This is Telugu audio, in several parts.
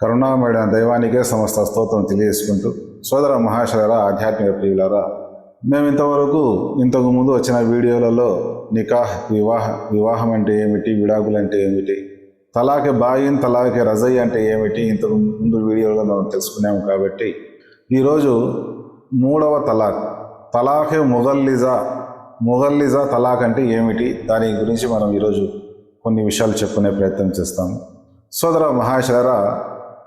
కరుణామయుడైన దైవానికే సమస్త స్తోత్రం తెలియజేసుకుంటూ సోదర మహాశయుల ఆధ్యాత్మిక ప్రియులారా మేము ఇంతవరకు ఇంతకు ముందు వచ్చిన వీడియోలలో నికాహ్ వివాహ వివాహం అంటే ఏమిటి విడాకులు అంటే ఏమిటి తలాకే బాయిన్ తలాకే రజయ్ అంటే ఏమిటి ఇంతకు ముందు వీడియోలో మనం తెలుసుకున్నాము కాబట్టి ఈరోజు మూడవ తలాక్ తలాకే మొగల్లిజా మొగల్లిజా తలాక్ అంటే ఏమిటి దాని గురించి మనం ఈరోజు కొన్ని విషయాలు చెప్పుకునే ప్రయత్నం చేస్తాము. సోదర మహాశయరా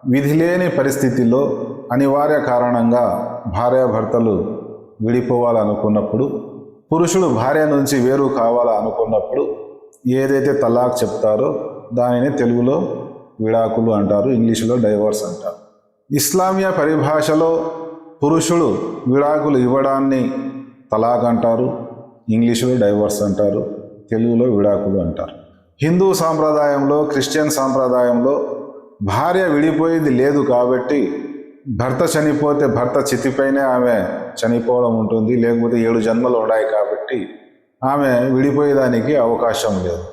విధి లేని పరిస్థితిలో అనివార్య కారణంగా భార్యాభర్తలు విడిపోవాలనుకున్నప్పుడు పురుషుడు భార్య నుంచి వేరు కావాలనుకున్నప్పుడు ఏదైతే తలాక్ చెప్తారో దానిని తెలుగులో విడాకులు అంటారు ఇంగ్లీషులో డైవర్స్ అంటారు. ఇస్లామియా పరిభాషలో పురుషుడు విడాకులు ఇవ్వడాన్ని తలాక్ అంటారు ఇంగ్లీషులో డైవర్స్ అంటారు తెలుగులో విడాకులు అంటారు. హిందూ సాంప్రదాయంలో క్రిస్టియన్ సాంప్రదాయంలో భార్య విడిపోయేది లేదు కాబట్టి భర్త చనిపోతే భర్త చితిపైనే ఆమె చనిపోవడం ఉంటుంది లేకపోతే ఏడు జన్మలు ఉన్నాయి కాబట్టి ఆమె విడిపోయేదానికి అవకాశం లేదు.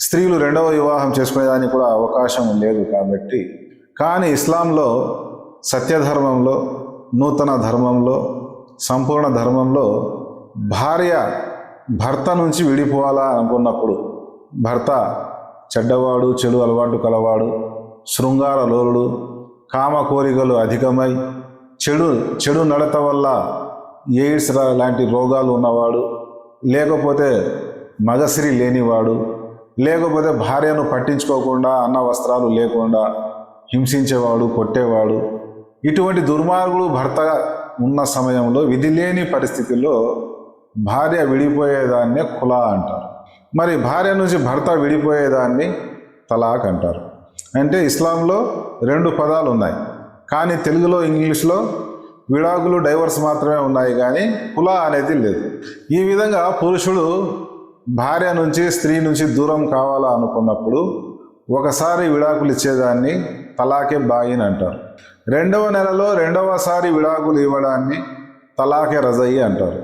స్త్రీలు రెండవ వివాహం చేసుకునేదానికి కూడా అవకాశం లేదు కాబట్టి. కానీ ఇస్లాంలో సత్యధర్మంలో నూతన ధర్మంలో సంపూర్ణ ధర్మంలో భార్య భర్త నుంచి విడిపోవాలా అనుకున్నప్పుడు భర్త చెడ్డవాడు చెడు అలవాటు కలవాడు శృంగార లోలుడు కామ కోరికలు అధికమై చెడు చెడు నడత వల్ల ఎయిడ్స్ రా- లాంటి రోగాలు ఉన్నవాడు లేకపోతే మగసిరి లేనివాడు లేకపోతే భార్యను పట్టించుకోకుండా అన్న వస్త్రాలు లేకుండా హింసించేవాడు కొట్టేవాడు ఇటువంటి దుర్మార్గుడు భర్త ఉన్న సమయంలో విధి లేని పరిస్థితుల్లో భార్య విడిపోయేదాన్నే కులా అంటారు. మరి భార్య నుంచి భర్త విడిపోయేదాన్ని తలాక్ అంటారు. అంటే ఇస్లాంలో రెండు పదాలు ఉన్నాయి. కానీ తెలుగులో ఇంగ్లీష్లో విడాకులు డైవర్స్ మాత్రమే ఉన్నాయి కానీ కుల అనేది లేదు. ఈ విధంగా పురుషుడు భార్య నుంచి స్త్రీ నుంచి దూరం కావాలా అనుకున్నప్పుడు ఒకసారి విడాకులు ఇచ్చేదాన్ని తలాకే బాయిన్ అంటారు. రెండవ నెలలో రెండవసారి విడాకులు ఇవ్వడాన్ని తలాకే రజయి అంటారు.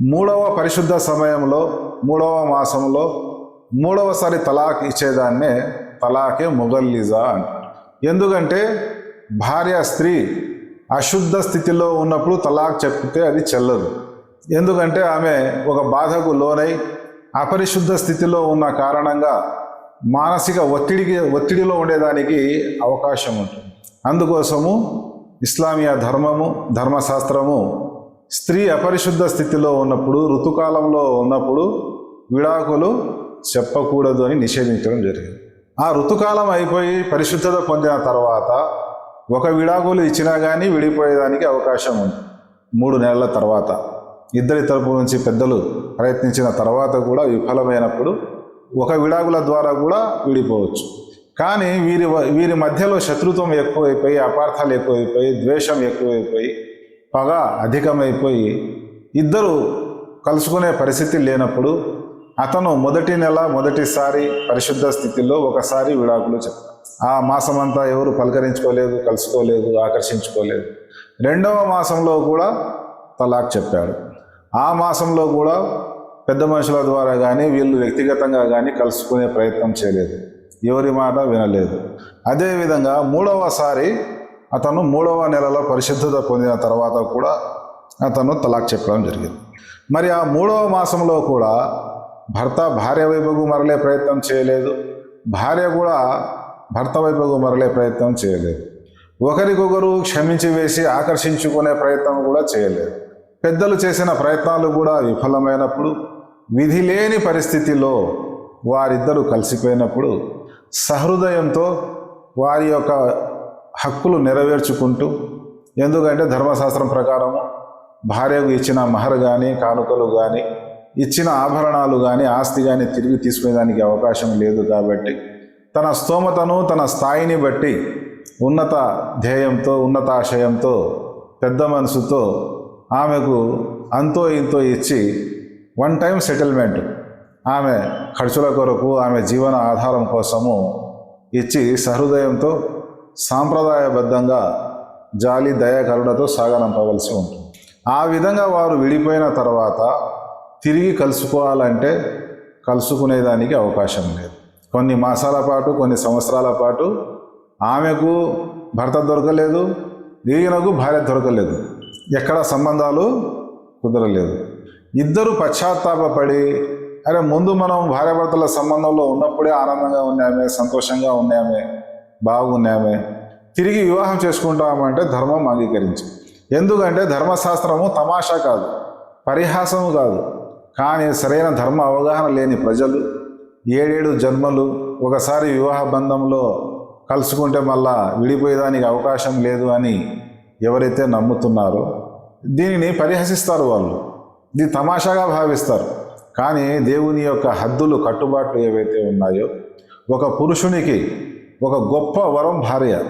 మూడవ పరిశుద్ధ సమయంలో మూడవ మాసంలో మూడవసారి తలాక్ ఇచ్చేదాన్నే తలాకే మొగల్లిజా అంటారు ఎందుకంటే భార్య స్త్రీ అశుద్ధ స్థితిలో ఉన్నప్పుడు తలాక్ చెప్తే అది చెల్లదు. ఎందుకంటే ఆమె ఒక బాధకు లోనై అపరిశుద్ధ స్థితిలో ఉన్న కారణంగా మానసిక ఒత్తిడికి ఒత్తిడిలో ఉండేదానికి అవకాశం ఉంటుంది. అందుకోసము ఇస్లామియా ధర్మము ధర్మశాస్త్రము స్త్రీ అపరిశుద్ధ స్థితిలో ఉన్నప్పుడు ఋతుకాలంలో ఉన్నప్పుడు విడాకులు చెప్పకూడదు అని నిషేధించడం జరిగింది. ఆ ఋతుకాలం అయిపోయి పరిశుద్ధత పొందిన తర్వాత ఒక విడాకులు ఇచ్చినా కానీ విడిపోయేదానికి అవకాశం ఉంది. మూడు నెలల తర్వాత. ఇద్దరి తరపు నుంచి పెద్దలు ప్రయత్నించిన తర్వాత కూడా విఫలమైనప్పుడు ఒక విడాకుల ద్వారా కూడా విడిపోవచ్చు. కానీ వీరి వీరి మధ్యలో శత్రుత్వం ఎక్కువైపోయి అపార్థాలు ఎక్కువైపోయి ద్వేషం ఎక్కువైపోయి పగ అధికమైపోయి ఇద్దరు కలుసుకునే పరిస్థితి లేనప్పుడు అతను మొదటి నెల మొదటిసారి పరిశుద్ధ స్థితిలో ఒకసారి విడాకులు చెప్తారు ఆ మాసమంతా ఎవరు పలకరించుకోలేదు కలుసుకోలేదు ఆకర్షించుకోలేదు. రెండవ మాసంలో కూడా తలాక్ చెప్పాడు. ఆ మాసంలో కూడా పెద్ద మనుషుల ద్వారా కానీ వీళ్ళు వ్యక్తిగతంగా కానీ కలుసుకునే ప్రయత్నం చేయలేదు. ఎవరి మాట వినలేదు. అదేవిధంగా మూడవసారి అతను మూడవ నెలలో పరిశుద్ధత పొందిన తర్వాత కూడా అతను తలాక్ చెప్పడం జరిగింది. మరి ఆ మూడవ మాసంలో కూడా భర్త భార్య వైపుకు మరలే ప్రయత్నం చేయలేదు. భార్య కూడా భర్త వైపుకు మరలే ప్రయత్నం చేయలేదు. ఒకరికొకరు క్షమించి వేసి ఆకర్షించుకునే ప్రయత్నం కూడా చేయలేదు. పెద్దలు చేసిన ప్రయత్నాలు కూడా విఫలమైనప్పుడు విధి లేని పరిస్థితిలో వారిద్దరూ కలిసిపోయినప్పుడు సహృదయంతో వారి యొక్క హక్కులు నెరవేర్చుకుంటూ ఎందుకంటే ధర్మశాస్త్రం ప్రకారము భార్యకు ఇచ్చిన మహర్ కానీ కానుకలు కానీ ఇచ్చిన ఆభరణాలు కానీ ఆస్తి కానీ తిరిగి తీసుకునేదానికి అవకాశం లేదు కాబట్టి తన స్తోమతను తన స్థాయిని బట్టి ఉన్నత ధ్యేయంతో ఉన్నతాశయంతో పెద్ద మనసుతో ఆమెకు అంతో ఇంతో ఇచ్చి వన్ టైం సెటిల్మెంట్ ఆమె ఖర్చుల కొరకు ఆమె జీవన ఆధారం కోసము ఇచ్చి సహృదయంతో సాంప్రదాయబద్ధంగా జాలి దయాకరుణతో సాగనంపవలసి ఉంటుంది. ఆ విధంగా వారు విడిపోయిన తర్వాత తిరిగి కలుసుకోవాలంటే కలుసుకునేదానికి అవకాశం లేదు. కొన్ని మాసాల పాటు కొన్ని సంవత్సరాల పాటు ఆమెకు భర్త దొరకలేదు ఈయనకు భార్య దొరకలేదు. ఎక్కడ సంబంధాలు కుదరలేదు. ఇద్దరు పశ్చాత్తాపపడి అరే ముందు మనం భార్యాభర్తల సంబంధంలో ఉన్నప్పుడే ఆనందంగా ఉన్నామే సంతోషంగా ఉన్నామే బాగున్నామే. తిరిగి వివాహం చేసుకుంటామంటే ధర్మం అంగీకరించు. ఎందుకంటే ధర్మశాస్త్రము తమాషా కాదు పరిహాసము కాదు. కానీ సరైన ధర్మ అవగాహన లేని ప్రజలు ఏడేడు జన్మలు ఒకసారి వివాహ బంధంలో కలుసుకుంటే మళ్ళా విడిపోయేదానికి అవకాశం లేదు అని ఎవరైతే నమ్ముతున్నారో దీనిని పరిహసిస్తారు వాళ్ళు. ఇది తమాషాగా భావిస్తారు. కానీ దేవుని యొక్క హద్దులు కట్టుబాట్లు ఏవైతే ఉన్నాయో ఒక పురుషునికి ఒక గొప్ప వరం భార్య.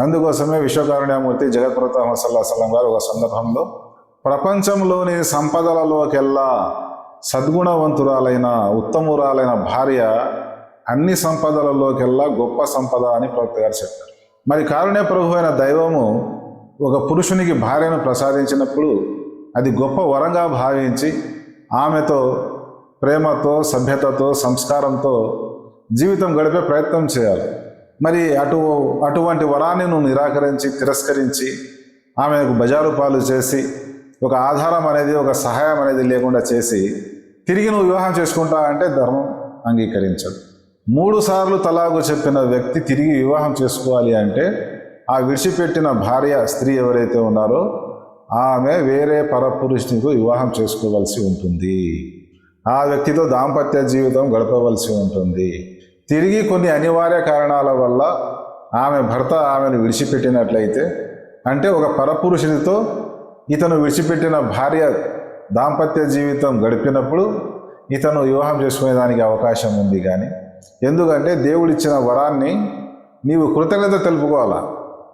అందుకోసమే విశ్వకారుణ్యమూర్తి జగత్ప్రతామ సల్లాహం గారు ఒక సందర్భంలో ప్రపంచంలోని సంపదలలోకెల్లా సద్గుణవంతురాలైన ఉత్తమురాలైన భార్య అన్ని సంపదలలోకెల్లా గొప్ప సంపద అని ప్రవక్త గారు చెప్పారు. మరి కారుణ్య ప్రభు అయిన దైవము ఒక పురుషునికి భార్యను ప్రసాదించినప్పుడు అది గొప్ప వరంగా భావించి ఆమెతో ప్రేమతో సభ్యతతో సంస్కారంతో జీవితం గడిపే ప్రయత్నం చేయాలి. మరి అటు అటువంటి వరాన్ని నువ్వు నిరాకరించి తిరస్కరించి ఆమెకు బజారు పాలు చేసి ఒక ఆధారం అనేది ఒక సహాయం అనేది లేకుండా చేసి తిరిగి నువ్వు వివాహం చేసుకుంటా అంటే ధర్మం అంగీకరించదు. మూడు సార్లు తలాగు చెప్పిన వ్యక్తి తిరిగి వివాహం చేసుకోవాలి అంటే ఆ విడిచిపెట్టిన భార్య స్త్రీ ఎవరైతే ఉన్నారో ఆమె వేరే పరపురుషునితో వివాహం చేసుకోవలసి ఉంటుంది. ఆ వ్యక్తితో దాంపత్య జీవితం గడపవలసి ఉంటుంది. తిరిగి కొన్ని అనివార్య కారణాల వల్ల ఆమె భర్త ఆమెను విడిచిపెట్టినట్లయితే అంటే ఒక పరపురుషునితో ఇతను విడిచిపెట్టిన భార్య దాంపత్య జీవితం గడిపినప్పుడు ఇతను వివాహం చేసుకునేదానికి అవకాశం ఉంది కానీ ఎందుకంటే దేవుడిచ్చిన వరాన్ని నీవు కృతజ్ఞత తెలుపుకోవాలా?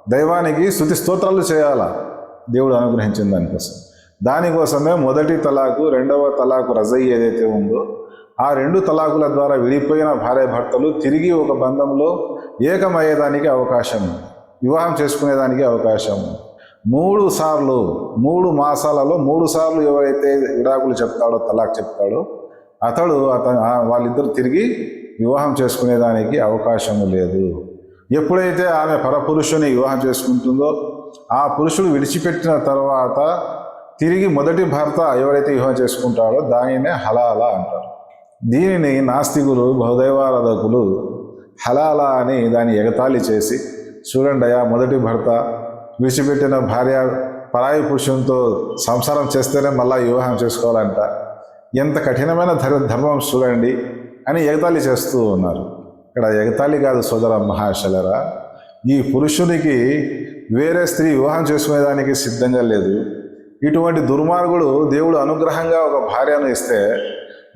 దైవానికి శృతి స్తోత్రాలు చేయాలా? దేవుడు అనుగ్రహించిన దానికోసం. దానికోసమే మొదటి తలాకు రెండవ తలాకు రజై ఏదైతే ఉందో ఆ రెండు తలాకుల ద్వారా విడిపోయిన భార్య భర్తలు తిరిగి ఒక బంధంలో ఏకమయ్యేదానికి అవకాశం ఉంది. వివాహం చేసుకునేదానికి అవకాశం ఉంది. మూడు సార్లు మూడు మాసాలలో మూడు సార్లు ఎవరైతే విడాకులు చెప్తాడో తలాక్ చెప్తాడో అతడు అతను వాళ్ళిద్దరు తిరిగి వివాహం చేసుకునేదానికి అవకాశం లేదు. ఎప్పుడైతే ఆమె పరపురుషుని వివాహం చేసుకుంటుందో ఆ పురుషుడు విడిచిపెట్టిన తర్వాత తిరిగి మొదటి భర్త ఎవరైతే వివాహం చేసుకుంటాడో దానినే హలాల అంటారు. దీనిని నాస్తికులు బహుదైవారాధకులు హలాల అని దాన్ని ఎగతాళి చేసి చూడండి అయ్యా మొదటి భర్త విడిచిపెట్టిన భార్య పరాయి పురుషునితో సంసారం చేస్తేనే మళ్ళా వివాహం చేసుకోవాలంట. ఎంత కఠినమైన ధర్మ ధర్మం చూడండి అని ఎగతాళి చేస్తూ ఉన్నారు. ఇక్కడ ఎగతాళి కాదు సోదర మహాశలరా ఈ పురుషునికి వేరే స్త్రీ వివాహం చేసుకునేదానికి సిద్ధంగా లేదు. ఇటువంటి దుర్మార్గుడు దేవుడు అనుగ్రహంగా ఒక భార్యను ఇస్తే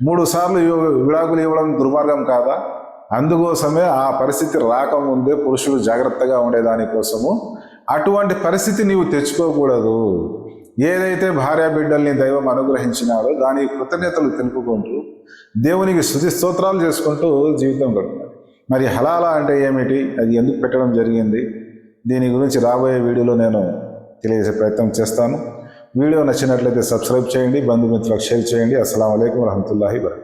మూడు సార్లు విడాకులు ఇవ్వడం దుర్మార్గం కాదా? అందుకోసమే ఆ పరిస్థితి రాకముందే పురుషుడు జాగ్రత్తగా ఉండేదానికోసము అటువంటి పరిస్థితి నీవు తెచ్చుకోకూడదు. ఏదైతే భార్య బిడ్డల్ని దైవం అనుగ్రహించినాడో దాని కృతజ్ఞతలు తెలుపుకుంటూ దేవునికి స్థుతి స్తోత్రాలు చేసుకుంటూ జీవితం గడుపుతారు మరి హలాల అంటే ఏమిటి? అది ఎందుకు పెట్టడం జరిగింది? దీని గురించి రాబోయే వీడియోలో నేను తెలియజేసే ప్రయత్నం చేస్తాను. వీడియో నచ్చినట్లయితే సబ్స్క్రైబ్ చేయండి బంధుమిత్రులకు షేర్ చేయండి. అస్సలం అయికం వరహమూల వరకాతు